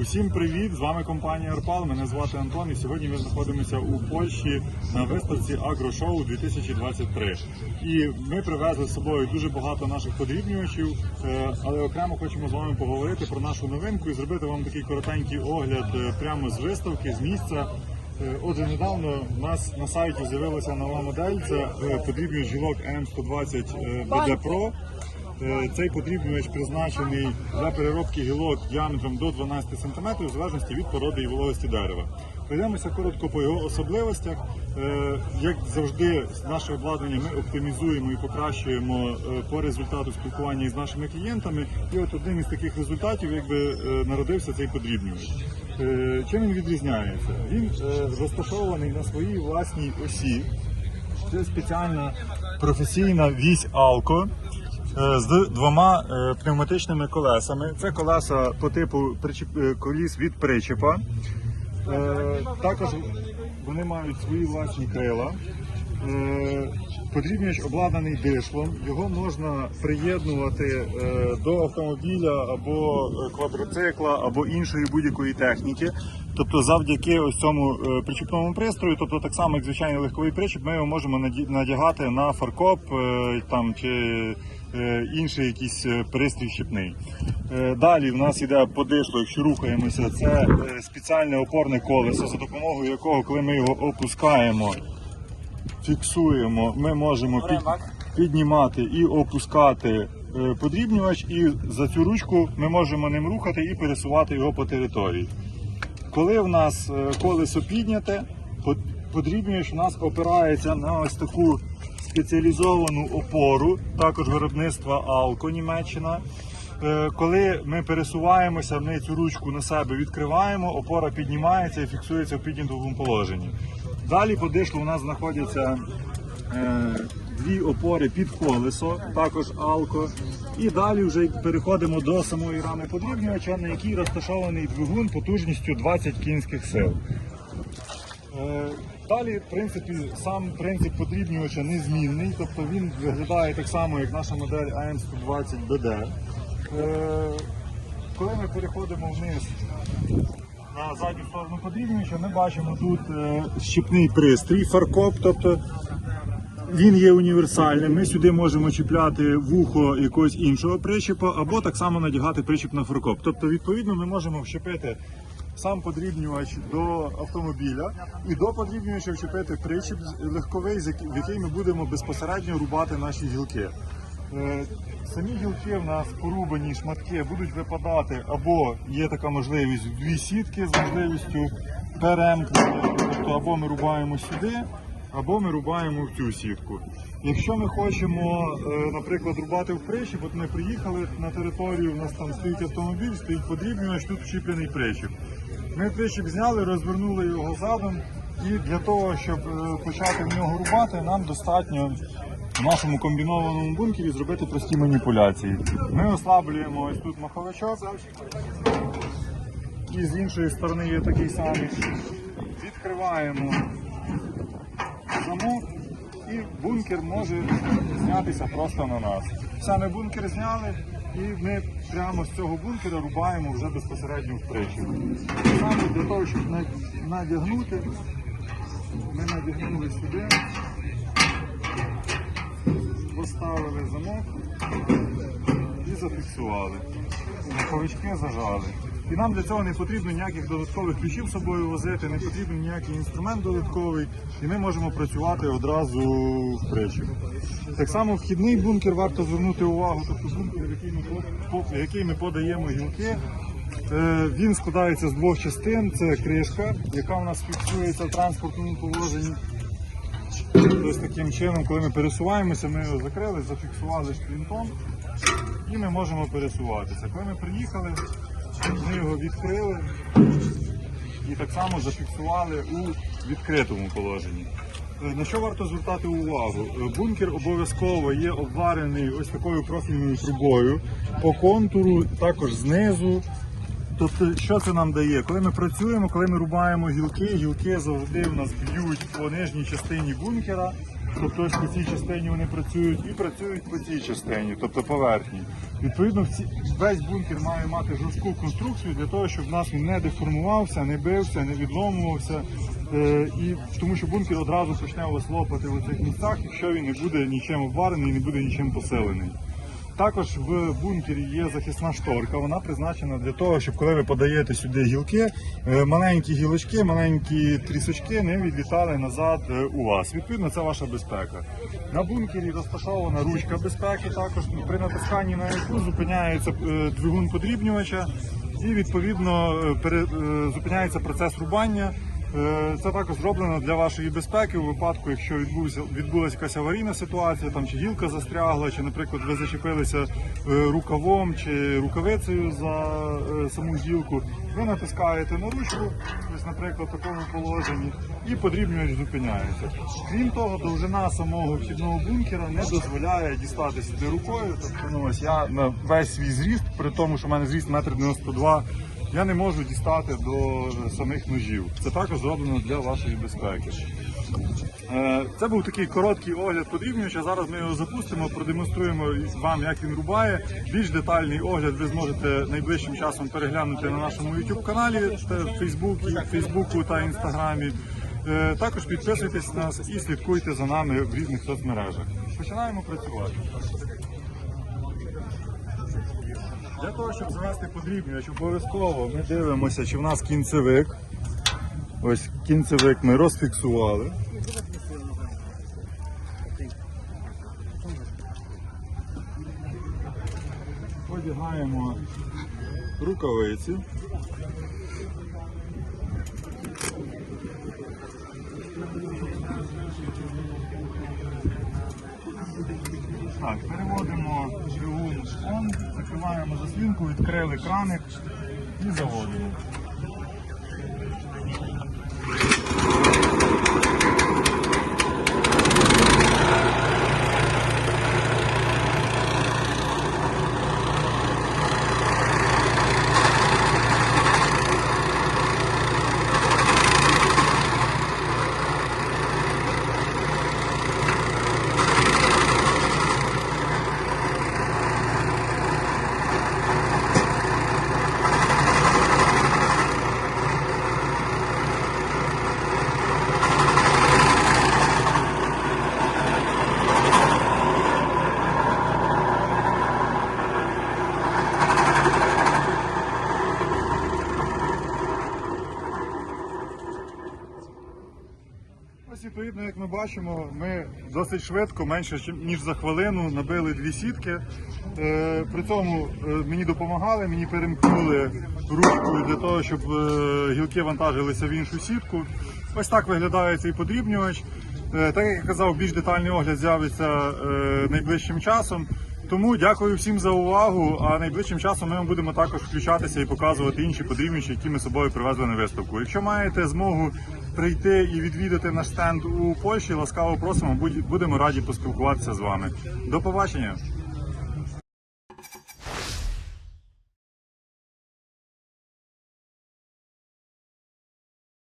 Усім привіт! З вами компанія Арпал. Мене звати Антон. І сьогодні ми знаходимося у Польщі на виставці Агрошоу 2023. І ми привезли з собою дуже багато наших подрібнювачів, е, але окремо хочемо з вами поговорити про нашу новинку і зробити вам такий коротенький огляд е, прямо з виставки, з місця. Е, Отже, недавно у нас на сайті з'явилася нова модель. Це подрібнювач гілок M120 е, BD Pro. Е, Цей подрібнювач призначений для переробки гілок діаметром до 12 см в залежності від породи і вологості дерева. Пройдемося коротко по його особливостях. Е, Як завжди, наше обладнання ми оптимізуємо і покращуємо е, по результату спілкування із нашими клієнтами. І от одним із таких результатів якби народився цей подрібнювач. Чим він відрізняється? Він розташований на своїй власній осі. Це спеціальна професійна вісь Алко з двома е, пневматичними колесами. Це колеса по типу е, коліс від причепа. Е, Також вони мають свої власні крила. Е, Подрібнювач обладнаний дишлом. Його можна приєднувати е, до автомобіля або е, квадроцикла, або іншої будь-якої техніки. Тобто, завдяки ось цьому е, причіпному пристрою, тобто так само як звичайний легковий причіп, ми його можемо надягати на фаркоп е, там чи е, інший якийсь пристрій щепний. Далі в нас йде по дишлу, якщо рухаємося, це спеціальне опорне колесо, за допомогою якого, коли ми його опускаємо, фіксуємо, ми можемо під, піднімати і опускати подрібнювач, і за цю ручку ми можемо ним рухати і пересувати його по території. Коли в нас е, колесо підняте, по- подрібнювач у нас опирається на ось таку спеціалізовану опору, також виробництва Алко Німеччина. Е, Коли ми пересуваємося, ми цю ручку на себе відкриваємо, опора піднімається і фіксується в піднятому положенні. Далі по дишлу у нас знаходяться е, дві опори під колесо, також алко. І далі вже переходимо до самої рами подрібнювача, на якій розташований двигун потужністю 20 кінських сил. Е, Далі, в принципі, сам принцип подрібнювача незмінний, тобто він виглядає так само, як наша модель AM120BD. Е, Коли ми переходимо вниз на задню сторону подрібнювача, ми бачимо тут е, щіпний пристрій, фаркоп, тобто він є універсальним. Ми сюди можемо чіпляти вухо якогось іншого причепа, або так само надягати причіп на фаркоп. Тобто, відповідно, ми можемо вчепити сам подрібнювач до автомобіля і до подрібнювача вчепити причіп легковий, в який ми будемо безпосередньо рубати наші гілки. Е, Самі гілки в нас порубані шматки будуть випадати, або є така можливість дві сітки з можливістю перемкнення. Тобто або ми рубаємо сюди, або ми рубаємо в цю сітку. Якщо ми хочемо, е, наприклад, рубати в причіп, от ми приїхали на територію, у нас там стоїть автомобіль, стоїть подрібнювач, тут вчіплений причіп. Ми причіп зняли, розвернули його задом, і для того, щоб е, почати в нього рубати, нам достатньо в нашому комбінованому бункері зробити прості маніпуляції. Ми ослаблюємо ось тут маховичок, і з іншої сторони є такий самий. Відкриваємо замок і бункер може знятися просто на нас. Ми бункер зняли і ми прямо з цього бункера рубаємо вже безпосередньо в причіп. Саме для того, щоб надягнути, ми надягнули сюди, поставили замок і зафіксували. Рукавички зажали. І нам для цього не потрібно ніяких додаткових ключів з собою возити, не потрібен ніякий інструмент додатковий, і ми можемо працювати одразу в причіп. Так само вхідний бункер варто звернути увагу, тобто бункер, який ми подаємо гілки. Е, Він складається з двох частин. Це кришка, яка у нас фіксується в транспортному положенні. Ось таким чином, коли ми пересуваємося, ми його закрили, зафіксували шплінтом і ми можемо пересуватися. Коли ми приїхали, ми його відкрили і так само зафіксували у відкритому положенні. Е, На що варто звертати увагу? Е, Бункер обов'язково є обварений ось такою профільною трубою по контуру, також знизу. Тобто, що це нам дає? Коли ми працюємо, коли ми рубаємо гілки, гілки завжди в нас б'ють по нижній частині бункера. Тобто по цій частині вони працюють, і працюють по цій частині, тобто поверхні. Відповідно, весь бункер має мати жорстку конструкцію для того, щоб в нас він не деформувався, не бився, не відломувався. Е, і тому що бункер одразу почне вас лопати в цих місцях, якщо він не буде нічим обварений і не буде нічим посилений. Також в бункері є захисна шторка. Вона призначена для того, щоб коли ви подаєте сюди гілки, е, маленькі гілочки, маленькі трісочки не відлітали назад е, у вас. Відповідно, це ваша безпека. На бункері розташована ручка безпеки. Також при натисканні на яку зупиняється е, двигун подрібнювача і відповідно зупиняється процес рубання. Е, Це також зроблено для вашої безпеки у випадку, якщо відбулася якась аварійна ситуація, там чи гілка застрягла, чи, наприклад, ви зачепилися е, рукавом чи рукавицею за е, саму гілку. Ви натискаєте на ручку, ось, наприклад, в такому положенні, і подрібнювач зупиняється. Крім того, довжина самого вхідного бункера не дозволяє дістати сюди рукою. Тобто, ну, ось я на весь свій зріст, при тому, що в мене зріст 1,92 м, я не можу дістати до самих ножів. Це також зроблено для вашої безпеки. Е, Це був такий короткий огляд подрібнювача. Зараз ми його запустимо, продемонструємо вам, як він рубає. Більш детальний огляд ви зможете найближчим часом переглянути на нашому YouTube каналі Фейсбуку та Інстаграмі. Е, Також підписуйтесь на нас і слідкуйте за нами в різних соцмережах. Починаємо працювати. Для того, щоб завести подрібнювач, обов'язково ми дивимося, чи в нас кінцевик. Ось кінцевик ми розфіксували. Одягаємо рукавиці. Так, переводимо двигун on, закриваємо заслінку, відкрили краник і заводимо. Відповідно, як ми бачимо, ми досить швидко, менше ніж за хвилину, набили дві сітки. Е, При цьому е, мені допомагали, мені перемкнули ручкою для того, щоб е, гілки вантажилися в іншу сітку. Ось так виглядає цей подрібнювач. Так як я казав, більш детальний огляд з'явиться найближчим часом. Тому дякую всім за увагу. А найближчим часом ми вам будемо також включатися і показувати інші подрібнювачі, які ми з собою привезли на виставку. Якщо маєте змогу прийти і відвідати наш стенд у Польщі, ласкаво просимо. Будемо раді поспілкуватися з вами. До побачення.